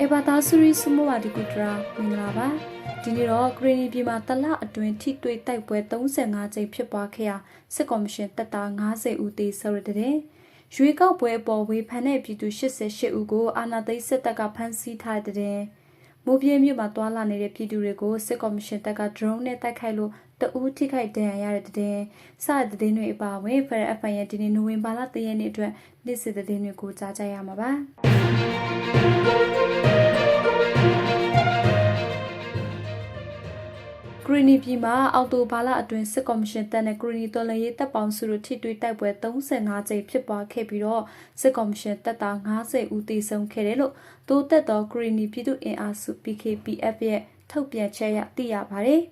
အေဘာသာဆူရီစမိုဝါဒီကူတရာမင်္ဂလာပါဒီနေ့တော့ဂရင်းနီပြည်မှာတလအတွင်းထိတွေ့တိုက်ပွဲ35ကြိမ်ဖြစ်ပွားခဲ့ရာစစ်ကော်မရှင်တပ်သား90ဦးသေဆုံးရတဲ့ရွေးကောက်ပွဲအပေါ်ဝေဖန်တဲ့ပြည်သူ88ဦးကိုအာဏာသိမ်းစစ်တပ်ကဖမ်းဆီးထားတဲ့ မိုးပြင်းမြို့မှာတွာလာနေတဲ့ပြည်သူတွေကိုစစ်ကော်မရှင်တပ်က drone နဲ့တိုက်ခိုက်လို့တအူးထိခိုက်ဒဏ်ရာရတဲ့တဲ့စတဲ့တဲ့တွေအပါအဝင် Federal FN ရဲ့ဒီနေ့နိုဝင်ဘာလ3ရက်နေ့အတွက်နေ့စစ်တဲ့တွေကိုကြားကြရမှာပါ ဂရီနီပြည်မှာအော်တိုဘာလအတွင်းစစ်ကော်မရှင်တပ်နဲ့ဂရီနီတော်လှန်ရေးတပ်ပေါင်းစုတို့ထိတွေ့တိုက်ပွဲ35ကြိမ်ဖြစ်ပွားခဲ့ပြီးတော့စစ်ကော်မရှင်တပ်သား90ဦးသေဆုံးခဲ့တယ်လို့တိုးတက်သောဂရီနီပြည်သူ့အင်အားစု PKPF ရဲ့ထုတ်ပြန်ချက်အရသိရပါတယ်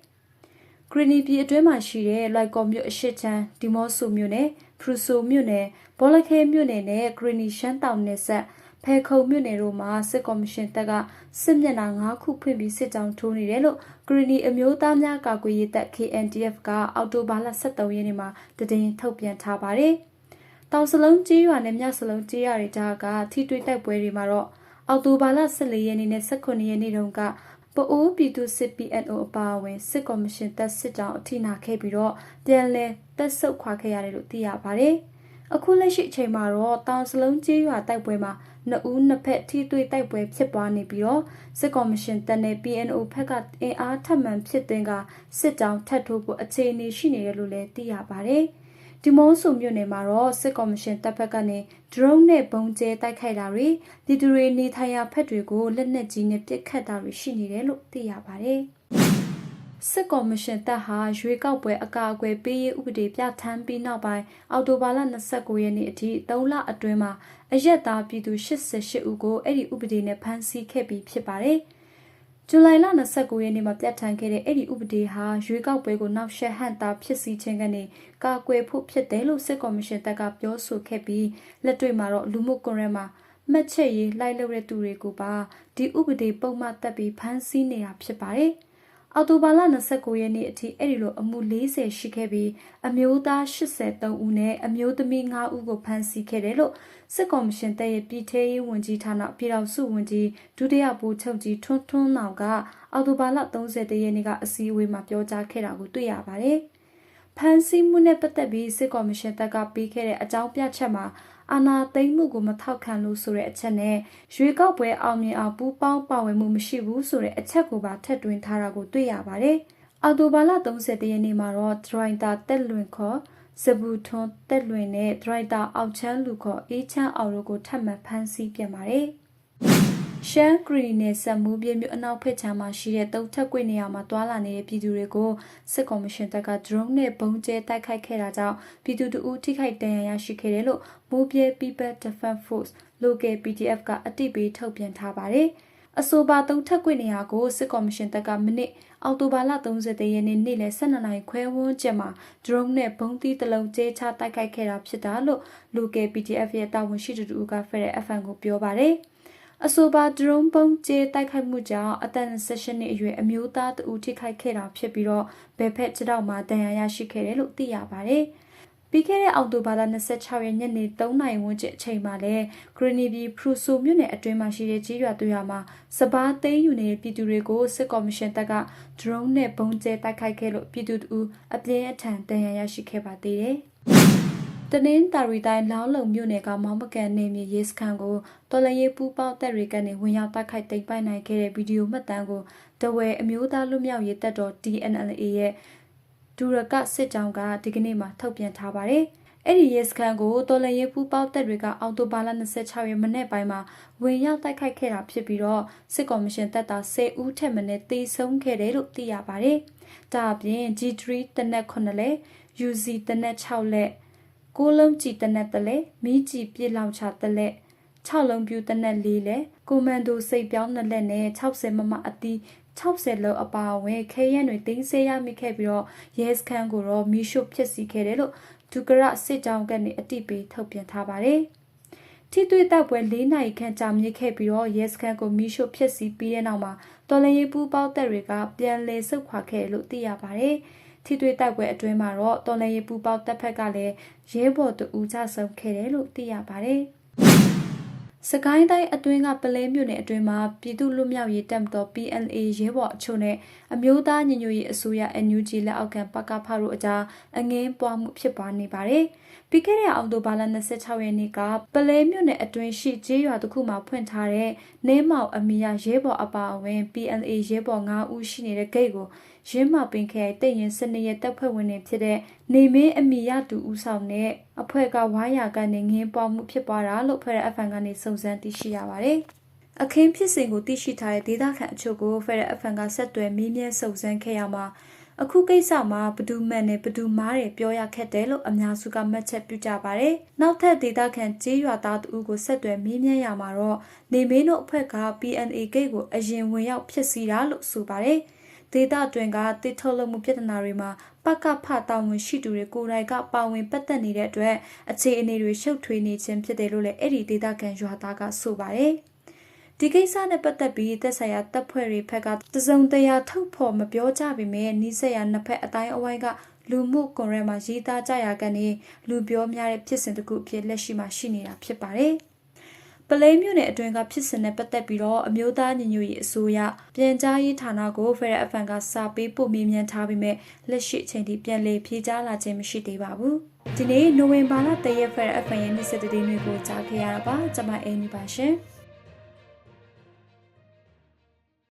။ဂရီနီပြည်အတွင်းမှာရှိတဲ့လိုက်ကော်မြို့အရှိချမ်းဒီမော့ဆိုမြို့နယ်ဖရူဆိုမြို့နယ်ဘောလခဲမြို့နယ်နဲ့ဂရီနီရှမ်းတောင်နယ်ဆက် ဖဲခုံမြို့နယ်တို့မှာစစ်ကော်မရှင်တပ်ကစစ်မျက်နှာ၅ခုဖွင့်ပြီးစစ်ကြောင်းထိုးနေတယ်လို့ဂရီနီအမျိုးသားများကာကွယ်ရေးတပ် KNDF ကအောက်တိုဘာလ23ရက်နေ့မှာတည်င်းထုတ်ပြန်ထားပါတယ်။တောင်စလုံးကြေးရွာနဲ့မြစလုံးကြေးရွာတွေကြားကထိတွေ့တိုက်ပွဲတွေမှာတော့အောက်တိုဘာလ14ရက်နေ့နဲ့18ရက်နေ့တုန်းကပအိုးပြည်သူစစ် PNO အပါအဝင်စစ်ကော်မရှင်တပ်စစ်ကြောင်းအထိနာခဲ့ပြီးတော့ပြန်လည်တက်ဆုတ်ခွာခဲ့ရတယ်လို့သိရပါတယ်။ အခုလက်ရှိအချိန်မှာတော့တောင်စလုံးကြေးရွာတိုက်ပွဲမှာနှစ်ဦးနှစ်ဖက်ထိတွေ့တိုက်ပွဲဖြစ်ပွားနေပြီးတော့စစ်ကော်မရှင်တပ်နဲ့ PNO ဖက်ကအင်အားထပ်မံဖြစ်သွင်းကစစ်ကြောင်းထပ်ထိုးဖို့အခြေအနေရှိနေတယ်လို့လည်းသိရပါတယ်။ဒီမောဆိုမြို့နယ်မှာတော့စစ်ကော်မရှင်တပ်ဖက်ကနေ drone နဲ့ပုံကျဲတိုက်ခိုက်တာတွေပြည်သူတွေနေထိုင်ရာဖက်တွေကိုလက်နက်ကြီးနဲ့ပစ်ခတ်တာတွေရှိနေတယ်လို့သိရပါတယ်။ စစ်ကော်မရှင်တပ်ဟာရွေးကောက်ပွဲအကာအကွယ်ပေးရေးဥပဒေပြဋ္ဌာန်းပြီးနောက်ပိုင်းအောက်တိုဘာလ29ရက်နေ့အထိ3လအတွင်းမှာအရက်သားပြည်သူ88ဦးကိုအဲ့ဒီဥပဒေနဲ့ဖမ်းဆီးခဲ့ပြီးဖြစ်ပါတယ်။ဇူလိုင်လ29ရက်နေ့မှာပြဋ္ဌာန်းခဲ့တဲ့အဲ့ဒီဥပဒေဟာရွေးကောက်ပွဲကိုနောက်ဆက်ဟန်တာဖြစ်စီခြင်းကနေကာကွယ်ဖို့ဖြစ်တယ်လို့စစ်ကော်မရှင်တပ်ကပြောဆိုခဲ့ပြီးလက်တွေ့မှာတော့လူမှုကွန်ရက်မှာမှတ်ချက်ရေးလိုက်လုပ်တဲ့သူတွေကိုပါဒီဥပဒေပုံမှန်တက်ပြီးဖမ်းဆီးနေတာဖြစ်ပါတယ်။ အော်တိုဘာလ29ရက်နေ့အထိအဲ့ဒီလိုအမှု40ရှိခဲ့ပြီးအမျိုးသား83ဦးနဲ့အမျိုးသမီး9ဦးကိုဖမ်းဆီးခဲ့တယ်လို့စစ်ကော်မရှင်တပ်ရဲ့ပြည်ထရေးဝန်ကြီးဌာနပြည်တော်စုဝန်ကြီးဒုတိယဗိုလ်ချုပ်ကြီးထွန်းထွန်းနောင်ကအော်တိုဘာလ30ရက်နေ့ကအစည်းအဝေးမှာပြောကြားခဲ့တာကိုတွေ့ရပါတယ်။ ဖမ်းဆီးမှုနဲ့ပတ်သက်ပြီးစစ်ကော်မရှင်တပ်ကပေးခဲ့တဲ့အကြောင်းပြချက်မှာအာဏာသိမ်းမှုကိုမထောက်ခံလို့ဆိုတဲ့အချက်နဲ့ရွေးကောက်ပွဲအောင်မြင်အောင်ပူးပေါင်းပါဝင်မှုမရှိဘူးဆိုတဲ့အချက်ကိုပါထပ်တွင်ထားတာကိုတွေ့ရပါတယ်။အော်တိုဘာလ30ရက်နေ့မှာတော့ဒရိုင်တာတက်လွင်ခေါ်စဘူထွန်းတက်လွင်နဲ့ဒရိုက်တာအောက်ချမ်းလူခေါ်အေးချမ်းအောင်တို့ကိုထပ်မံဖမ်းဆီးပြန်ပါတယ်။ ရှမ်းဂရီနယ်ဆက်မှုပြမြို့အနောက်ဖက်ခြမ်းမှာရှိတဲ့တုံထက်ကွေနေရာမှာတွာလာနေတဲ့ပြည်သူတွေကိုစစ်ကော်မရှင်တပ်က drone နဲ့ပုံကျဲတိုက်ခိုက်ခဲ့တာကြောင့်ပြည်သူတို့ထိခိုက်ဒဏ်ရာရရှိခဲ့တယ်လို့မိုးပြဲ People Defense Force Local PDF ကအတိပေးထုတ်ပြန်ထားပါတယ်။အဆိုပါတုံထက်ကွေနေရာကိုစစ်ကော်မရှင်တပ်ကမိနစ်အောက်တိုဘာလ30ရက်နေ့နေ့လယ်12နာရီခွဲဝန်းကျင်မှာ drone နဲ့ဘုံသီးတလုံးကျဲချတိုက်ခိုက်ခဲ့တာဖြစ်တာလို့ Local PDF ရဲ့တာဝန်ရှိသူတို့က Federal FM ကိုပြောပါတယ်။ အဆိုပါဒရုန်းပုံကျဲတိုက်ခိုက်မှုကြောင့်အသက်28နှစ်အရွယ်အမျိုးသားတဦးထိခိုက်ခဲ့တာဖြစ်ပြီးတော့ဘယ်ဖက်ခြေထောက်မှာဒဏ်ရာရရှိခဲ့တယ်လို့သိရပါတယ်။ပြီးခဲ့တဲ့အောက်တိုဘာလ26ရက်ညနေ3နာရီဝန်းကျင်အချိန်မှာလဲဂရနီဘီဖရူဆိုမြို့နယ်အတွင်းမှာရှိတဲ့ကြီးရွာသွေးရွာမှာစပားသိမ်းယူနေတဲ့ပြည်သူတွေကိုစစ်ကော်မရှင်တပ်ကဒရုန်းနဲ့ပုံကျဲတိုက်ခိုက်ခဲ့လို့ပြည်သူတို့အပြင်းအထန်ဒဏ်ရာရရှိခဲ့ပါသေးတယ်။ တနင်္သာရီတိုင်းလောင်းလုံမြို့နယ်ကမောင်မကန်နေမြေရေးစခန်းကိုတော်လရေးပူပေါတက်ရီကနေဝင်ရောက်တိုက်ခိုက်သိမ်းပိုက်နိုင်ခဲ့တဲ့ဗီဒီယိုမှတ်တမ်းကိုတဝဲအမျိုးသားလူမျိုးရေးတပ်တော် DNLA ရဲ့ဒူရကစစ်ကြောင်းကဒီကနေ့မှထုတ်ပြန်ထားပါတယ်။အဲ့ဒီရဲစခန်းကိုတော်လရေးပူပေါတက်တွေကအော်တိုဘာလ26ရက်မနေ့ပိုင်းမှာဝင်ရောက်တိုက်ခိုက်ခဲ့တာဖြစ်ပြီးတော့စစ်ကော်မရှင်တပ်သား10ဦးထက်မနည်းတေဆုံးခဲ့တယ်လို့သိရပါတယ်။ဒါအပြင် G3 တနက်9လက် UZ တနက်6လက် ကိုလုံးကြည်တနက်တလဲမိကြည်ပြစ်လောက်ချတလဲ6လုံးပြူတနက်လေးလဲကိုမန်ဒိုစိတ်ပြောင်းနှစ်လက်နဲ့60မမအတီး60လောက်အပါအဝင်ခဲရန်တွေတင်းစေးရမိခဲ့ပြီးတော့ရဲစခန်းကိုတော့မီရှို့ဖြစ်စီခဲ့တယ်လို့ဒုကရစစ်ကြောင်းကနေအတိပေးထုတ်ပြန်ထားပါတယ်ထိတွေ့တပ်ပွဲ၄နိုင်ခန့်ကြာမြင့်ခဲ့ပြီးတော့ရဲစခန်းကိုမီရှို့ဖြစ်စီပြီးတဲ့နောက်မှာတော်လရင်ပူပေါတပ်တွေကပြန်လည်ဆုတ်ခွာခဲ့လို့သိရပါတယ်။ ထိတွေ့တိုက်ပွဲအတွင်းမှာတော့တော်လန်ရေးပူပေါတပ်ဖက်ကလည်းရဲဘော်တူဦးကြဆုံးခဲ့တယ်လို့သိရပါတယ်။ စကိုင်းတိုင်းအတွင်းကပလဲမြို့နယ်အတွင်းမှာပြည်သူ့လူမျိုးရေးတပ်မတော် PNA ရဲဘော်အချို့နဲ့အမျိုးသားညီညွတ်ရေးအစိုးရ NUG လက်အောက်ခံပကဖတို့အကြားအငင်းပွားမှုဖြစ်ပွားနေပါတယ်။ပြီးခဲ့တဲ့အောက်တိုဘာလ26ရက်နေ့ကပလဲမြို့နယ်အတွင်းရှိကျေးရွာတစ်ခုမှာဖွင့်ထားတဲ့နေမောက်အမီယာရဲဘော်အပါအဝင် PNA ရဲဘော်9ဦးရှိနေတဲ့ဂိတ်ကိုရင်းမပင်ခရိုင်တရင်စနေရက်တပ်ဖွဲ့ဝင်တွေဖြစ်တဲ့ နေမင်းအမီရတူဦးဆောင်တဲ့အဖွဲ့ကဝါယာကနေငင်းပွားမှုဖြစ်ပွားတာလို့ဖွဲ့ရ FN ကနေစုံစမ်းသိရှိရပါတယ်။အခင်းဖြစ်စဉ်ကိုသိရှိထားတဲ့ဒေသခံအချို့ကို Federal FN ကဆက်သွယ်မေးမြန်းစုံစမ်းခဲ့ရမှာအခုကိစ္စမှာဘဒူမန်နဲ့ဘဒူမားတွေပြောရခက်တယ်လို့အများစုကမှတ်ချက်ပြုကြပါတယ်။နောက်ထပ်ဒေသခံကြေးရွာသားတူကိုဆက်သွယ်မေးမြန်းရမှာတော့နေမင်းတို့အဖွဲ့က PNA ဂိတ်ကိုအရင်ဝင်ရောက်ဖြစ်စီတာလို့ဆိုပါတယ်။ ဒေသတွင်ကတိထုတ်လုပ်မှုပြဿနာတွေမှာပကဖတာဝန်ရှိသူတွေကိုယ်တိုင်ကပါဝင်ပတ်သက်နေတဲ့အတွက်အခြေအနေတွေရှုပ်ထွေးနေခြင်းဖြစ်တယ်လို့လည်းအဲ့ဒီဒေသခံရွာသားကဆိုပါတယ်။ဒီကိစ္စနဲ့ပတ်သက်ပြီးသက်ဆိုင်ရာတပ်ဖွဲ့တွေဘက်ကတစုံတရာထုတ်ဖော်မပြောကြပေမဲ့နီးစက်ရနှစ်ဖက်အတိုင်းအဝိုင်းကလူမှုကွန်ရက်မှာရေးသားကြရကနေလူပြောများတဲ့ဖြစ်စဉ်တစ်ခုအဖြစ်လက်ရှိမှာရှိနေတာဖြစ်ပါတယ်။ ပလဲမြို့နယ်အတွင်းကဖြစ်စဉ်နဲ့ပတ်သက်ပြီးတော့အမျိုးသားညီညွတ်ရေးအစိုးရပြန်ကြားရေးဌာနကို Federal FN ကစာပေးပို့မေးမြန်းထားပြီးမြဲလက်ရှိအချိန်ထိပြန်လည်ဖြေကြားလာခြင်းမရှိသေးပါဘူး။ဒီနေ့နိုဝင်ဘာလ3ရက် Federal FN ရဲ့နေ့စတဲ့နေ့ကိုကြားခဲ့ရတာပါ။ကျွန်မအင်းဒီပါရှင်။